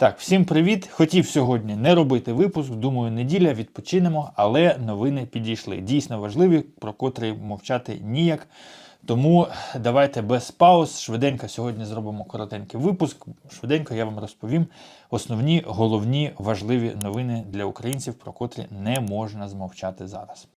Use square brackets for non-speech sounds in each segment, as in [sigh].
Так, всім привіт. Хотів сьогодні не робити випуск. Думаю, неділя відпочинемо, але новини підійшли. Дійсно важливі, про котрі мовчати ніяк. Тому давайте без пауз. Швиденько сьогодні зробимо коротенький випуск. Швиденько я вам розповім основні, головні важливі новини для українців, про котрі не можна змовчати зараз.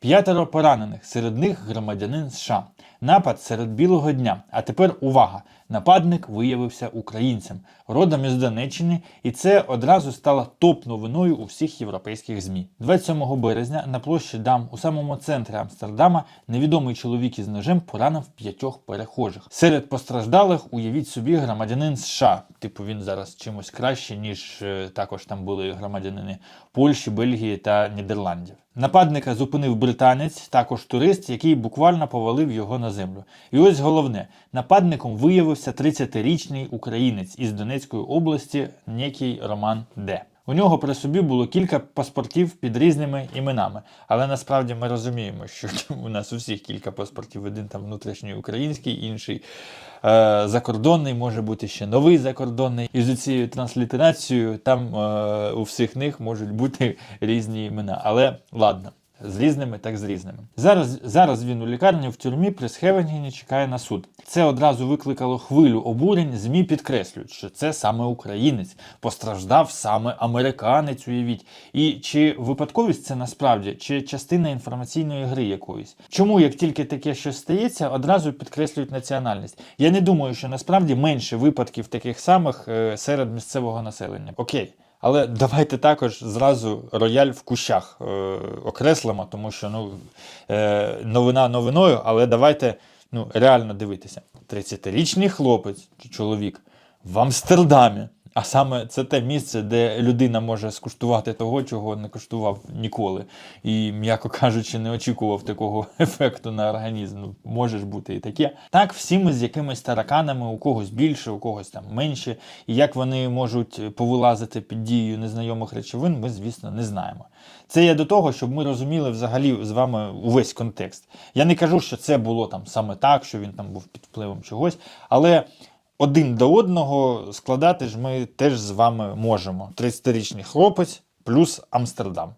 П'ятеро поранених, серед них громадянин США. Напад серед білого дня. А тепер увага! Нападник виявився українцем, родом із Донеччини, і це одразу стало топ-новиною у всіх європейських ЗМІ. 27 березня на площі Дам у самому центрі Амстердама невідомий чоловік із ножем поранив п'ятьох перехожих. Серед постраждалих уявіть собі громадянин США. Типу він зараз чимось краще, ніж е, також там були громадянини Польщі, Бельгії та Нідерландів. Нападника зупинив британець, також турист, який буквально повалив його на землю. І ось головне: нападником виявився 30-річний українець із Донецької області, некий Роман Д. У нього при собі було кілька паспортів під різними іменами. Але насправді ми розуміємо, що [laughs] у нас у всіх кілька паспортів. Один там внутрішній український, інший е, закордонний, може бути ще новий закордонний. І з цією транслітерацією там е, у всіх них можуть бути різні імена. Але ладно. З різними, так з різними. Зараз, зараз він у лікарні в тюрмі при Схевенгені чекає на суд. Це одразу викликало хвилю обурень. ЗМІ підкреслюють, що це саме українець, постраждав саме американець, уявіть. І чи випадковість це насправді, чи частина інформаційної гри якоїсь? Чому, як тільки таке щось стається, одразу підкреслюють національність? Я не думаю, що насправді менше випадків таких самих е, серед місцевого населення. Окей. Але давайте також зразу рояль в кущах е, окреслимо, тому що ну, е, новина новиною, але давайте ну, реально дивитися. 30-річний хлопець чи чоловік в Амстердамі. А саме це те місце, де людина може скуштувати того, чого не куштував ніколи. І, м'яко кажучи, не очікував такого [laughs] ефекту на організм. Ну, може ж бути і таке. Так, всі ми з якимись тараканами, у когось більше, у когось там менше. І як вони можуть повилазити під дією незнайомих речовин, ми, звісно, не знаємо. Це я до того, щоб ми розуміли взагалі з вами увесь контекст. Я не кажу, що це було там саме так, що він там був під впливом чогось, але один до одного складати ж ми теж з вами можемо. 30-річний хлопець плюс Амстердам.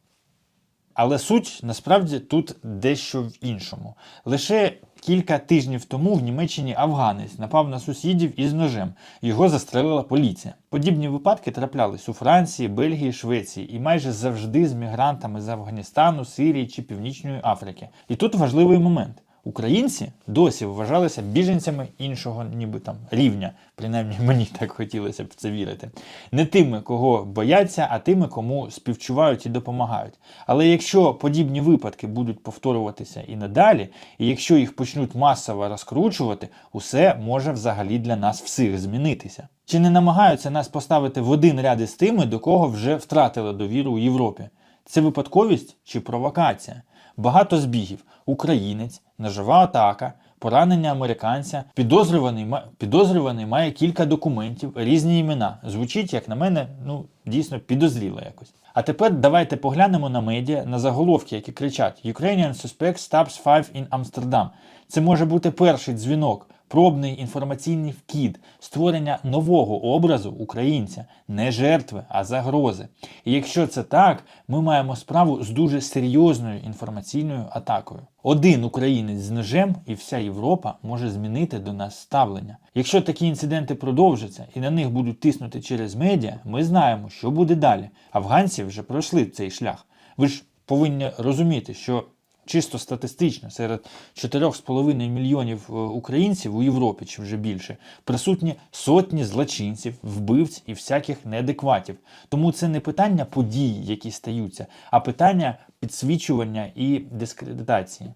Але суть насправді тут дещо в іншому. Лише кілька тижнів тому в Німеччині афганець напав на сусідів із ножем. Його застрелила поліція. Подібні випадки траплялись у Франції, Бельгії, Швеції і майже завжди з мігрантами з Афганістану, Сирії чи Північної Африки. І тут важливий момент. Українці досі вважалися біженцями іншого, ніби там рівня, принаймні мені так хотілося б в це вірити. Не тими, кого бояться, а тими, кому співчувають і допомагають. Але якщо подібні випадки будуть повторюватися і надалі, і якщо їх почнуть масово розкручувати, усе може взагалі для нас всіх змінитися. Чи не намагаються нас поставити в один ряд із тими, до кого вже втратили довіру у Європі? Це випадковість чи провокація? Багато збігів. Українець, ножова атака, поранення американця. Підозрюваний, підозрюваний має кілька документів, різні імена. Звучить, як на мене, ну дійсно підозріло якось. А тепер давайте поглянемо на медіа, на заголовки, які кричать Ukrainian suspect stabs five in Amsterdam. Це може бути перший дзвінок, пробний інформаційний вкид, створення нового образу українця, не жертви, а загрози. І якщо це так, ми маємо справу з дуже серйозною інформаційною атакою. Один українець з ножем і вся Європа може змінити до нас ставлення. Якщо такі інциденти продовжаться і на них будуть тиснути через медіа, ми знаємо, що буде далі. Афганці вже пройшли цей шлях. Ви ж повинні розуміти, що чисто статистично серед 4,5 мільйонів е, українців у Європі чи вже більше присутні сотні злочинців, вбивць і всяких неадекватів. Тому це не питання подій, які стаються, а питання підсвічування і дискредитації.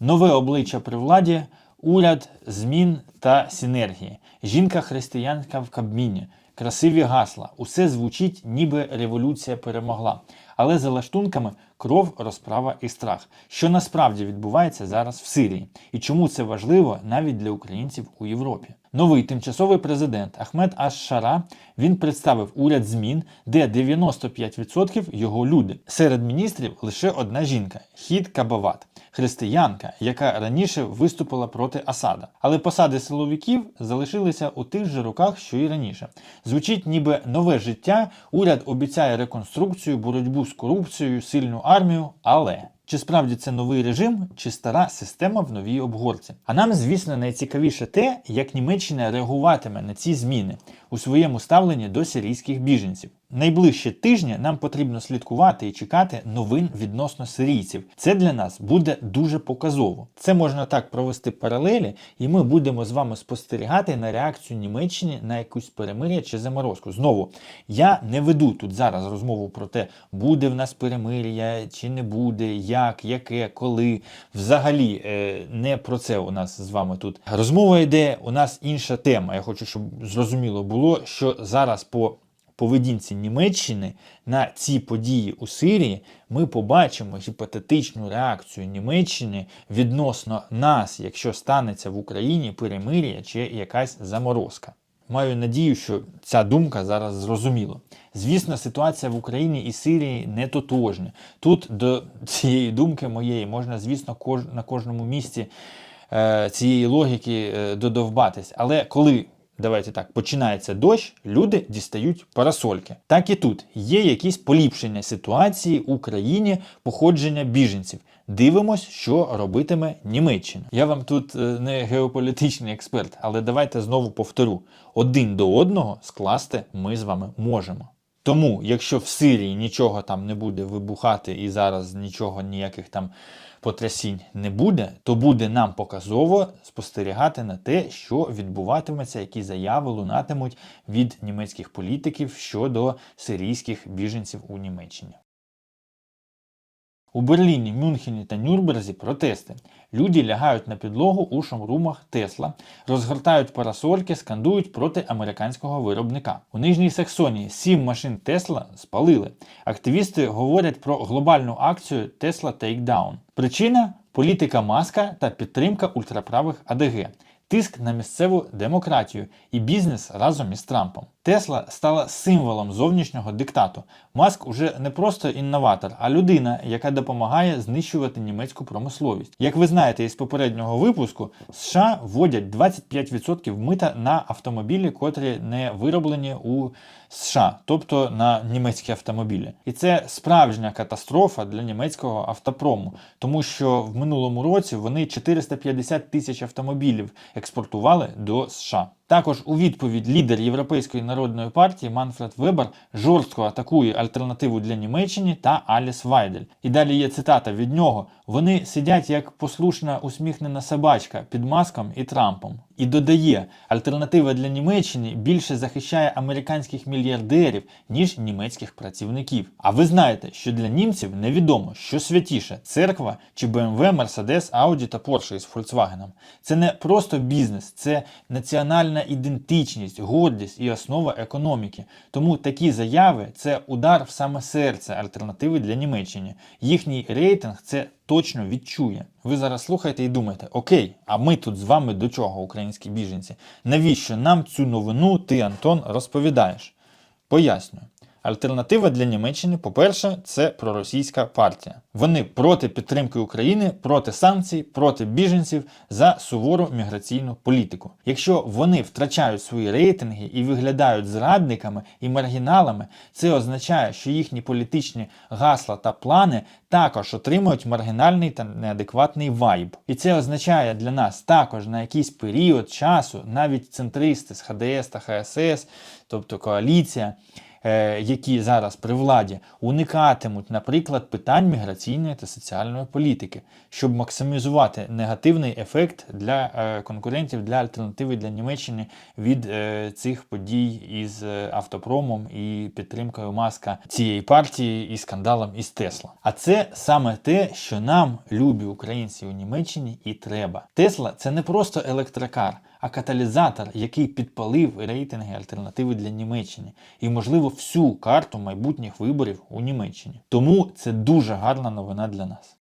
Нове обличчя при владі, уряд, змін та синергії. Жінка-християнка в Кабміні. красиві гасла. Усе звучить, ніби революція перемогла. Але за лаштунками кров, розправа і страх. Що насправді відбувається зараз в Сирії, і чому це важливо навіть для українців у Європі? Новий тимчасовий президент Ахмед Аш-Шара він представив уряд змін, де 95% його люди. Серед міністрів лише одна жінка Хід Кабават, християнка, яка раніше виступила проти Асада. Але посади силовиків залишилися у тих же руках, що і раніше. Звучить, ніби нове життя. Уряд обіцяє реконструкцію, боротьбу з корупцією, сильну армію, але. Чи справді це новий режим, чи стара система в новій обгорці? А нам, звісно, найцікавіше те, як Німеччина реагуватиме на ці зміни у своєму ставленні до сирійських біженців. Найближчі тижні нам потрібно слідкувати і чекати новин відносно сирійців. Це для нас буде дуже показово. Це можна так провести паралелі, і ми будемо з вами спостерігати на реакцію Німеччини на якусь перемир'я чи заморозку. Знову я не веду тут зараз розмову про те, буде в нас перемир'я чи не буде, як, яке, коли. Взагалі е, не про це у нас з вами тут розмова йде. У нас інша тема. Я хочу, щоб зрозуміло було, що зараз по поведінці Німеччини на ці події у Сирії ми побачимо гіпотетичну реакцію Німеччини відносно нас, якщо станеться в Україні перемир'я чи якась заморозка. Маю надію, що ця думка зараз зрозуміла. Звісно, ситуація в Україні і Сирії не тотожня. Тут до цієї думки моєї можна, звісно, кож... на кожному місці е, цієї логіки е, додовбатись. Але коли Давайте так, починається дощ, люди дістають парасольки. Так і тут є якісь поліпшення ситуації у країні походження біженців. Дивимось, що робитиме Німеччина. Я вам тут е, не геополітичний експерт, але давайте знову повторю: один до одного скласти ми з вами можемо. Тому, якщо в Сирії нічого там не буде вибухати і зараз нічого ніяких там потрясінь не буде, то буде нам показово спостерігати на те, що відбуватиметься, які заяви лунатимуть від німецьких політиків щодо сирійських біженців у Німеччині. У Берліні, Мюнхені та Нюрнберзі протести. Люди лягають на підлогу у шомрумах Тесла, розгортають парасольки, скандують проти американського виробника. У Нижній Саксонії сім машин Тесла спалили. Активісти говорять про глобальну акцію Tesla Takedown. Причина політика маска та підтримка ультраправих АДГ. Тиск на місцеву демократію і бізнес разом із Трампом. Тесла стала символом зовнішнього диктату. Маск уже не просто інноватор, а людина, яка допомагає знищувати німецьку промисловість. Як ви знаєте із попереднього випуску, США вводять 25% мита на автомобілі, котрі не вироблені у США, тобто на німецькі автомобілі. І це справжня катастрофа для німецького автопрому, тому що в минулому році вони 450 тисяч автомобілів експортували до США. Також у відповідь лідер Європейської народної партії Манфред Вебер жорстко атакує альтернативу для Німеччини та Аліс Вайдель. І далі є цитата від нього: вони сидять як послушна усміхнена собачка під маском і Трампом. І додає, альтернатива для Німеччини більше захищає американських мільярдерів, ніж німецьких працівників. А ви знаєте, що для німців невідомо, що святіше церква чи BMW, Mercedes, Audi та Porsche із Volkswagen. Це не просто бізнес, це національна ідентичність, гордість і основа економіки. Тому такі заяви це удар в саме серце альтернативи для Німеччини. Їхній рейтинг це точно відчує. Ви зараз слухаєте і думаєте, окей, а ми тут з вами до чого, українські біженці? Навіщо нам цю новину ти, Антон, розповідаєш? Пояснюю. Альтернатива для Німеччини, по-перше, це проросійська партія. Вони проти підтримки України, проти санкцій, проти біженців за сувору міграційну політику. Якщо вони втрачають свої рейтинги і виглядають зрадниками і маргіналами, це означає, що їхні політичні гасла та плани також отримують маргінальний та неадекватний вайб. І це означає для нас також на якийсь період часу навіть центристи з ХДС та ХСС, тобто коаліція. Е, які зараз при владі уникатимуть, наприклад, питань міграційної та соціальної політики, щоб максимізувати негативний ефект для е, конкурентів для альтернативи для Німеччини від е, цих подій із автопромом і підтримкою маска цієї партії і скандалом із Тесла. А це саме те, що нам, любі українці у Німеччині, і треба. Тесла це не просто електрокар а каталізатор, який підпалив рейтинги альтернативи для Німеччини і, можливо, всю карту майбутніх виборів у Німеччині. Тому це дуже гарна новина для нас.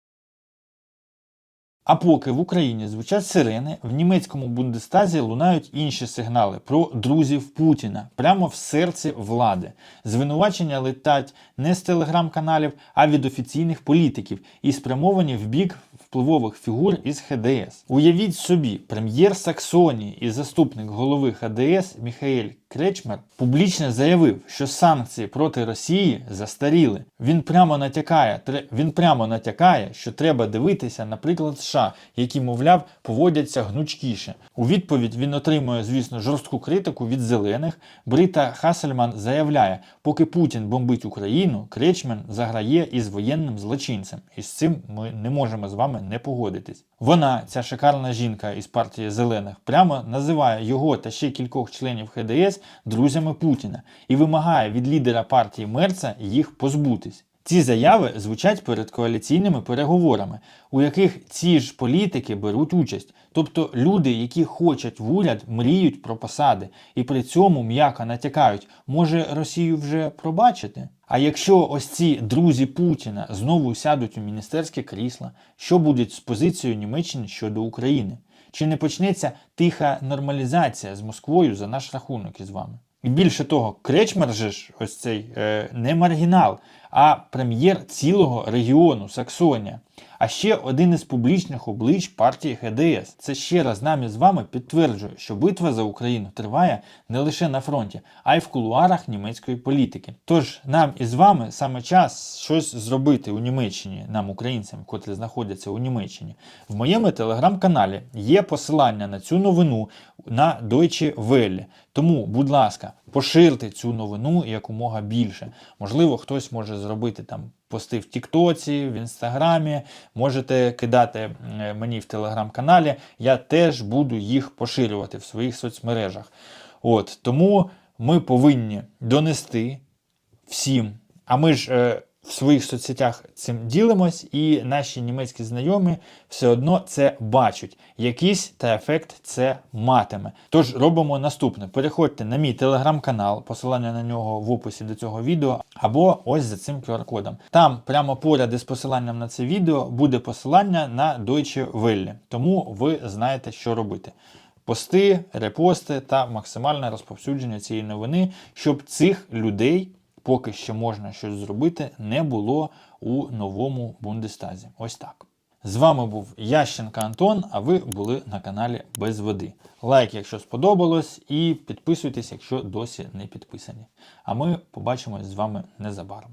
А поки в Україні звучать сирени, в німецькому Бундестазі лунають інші сигнали про друзів Путіна прямо в серці влади. Звинувачення летять не з телеграм-каналів, а від офіційних політиків і спрямовані в бік впливових фігур із ХДС. Уявіть собі, прем'єр Саксонії і заступник голови ХДС Міхаель Кречмер публічно заявив, що санкції проти Росії застаріли. Він прямо натякає, тре- він прямо натякає, що треба дивитися, наприклад, США, які, мовляв, поводяться гнучкіше. У відповідь він отримує, звісно, жорстку критику від зелених. Брита Хасельман заявляє, поки Путін бомбить Україну, Кречмен заграє із воєнним злочинцем. І з цим ми не можемо з вами не погодитись. Вона, ця шикарна жінка із партії зелених, прямо називає його та ще кількох членів ХДС друзями Путіна і вимагає від лідера партії Мерца їх позбутись. Ці заяви звучать перед коаліційними переговорами, у яких ці ж політики беруть участь. Тобто люди, які хочуть в уряд, мріють про посади і при цьому м'яко натякають, може Росію вже пробачити. А якщо ось ці друзі Путіна знову сядуть у міністерське крісла, що буде з позицією Німеччини щодо України? Чи не почнеться тиха нормалізація з Москвою за наш рахунок із вами? І більше того, кречмар же ж ось цей е, не маргінал, а прем'єр цілого регіону Саксонія. А ще один із публічних облич партії ХДС. Це ще раз нам із вами підтверджує, що битва за Україну триває не лише на фронті, а й в кулуарах німецької політики. Тож нам із вами саме час щось зробити у Німеччині, нам, українцям, котрі знаходяться у Німеччині. В моєму телеграм-каналі є посилання на цю новину на Deutsche Welle. Тому, будь ласка, поширте цю новину якомога більше. Можливо, хтось може зробити там пости в Тіктоці, в Інстаграмі. Можете кидати мені в телеграм-каналі. Я теж буду їх поширювати в своїх соцмережах. От тому ми повинні донести всім. А ми ж е, в своїх соцсетях цим ділимось, і наші німецькі знайомі все одно це бачать. Якийсь та ефект це матиме. Тож робимо наступне: переходьте на мій телеграм-канал, посилання на нього в описі до цього відео, або ось за цим QR-кодом. Там прямо поряд із посиланням на це відео буде посилання на Deutsche Welle. Тому ви знаєте, що робити пости, репости та максимальне розповсюдження цієї новини, щоб цих людей, поки ще можна щось зробити, не було у новому Бундестазі. Ось так. З вами був Ященка Антон, а ви були на каналі Без Води. Лайк, якщо сподобалось, і підписуйтесь, якщо досі не підписані. А ми побачимось з вами незабаром.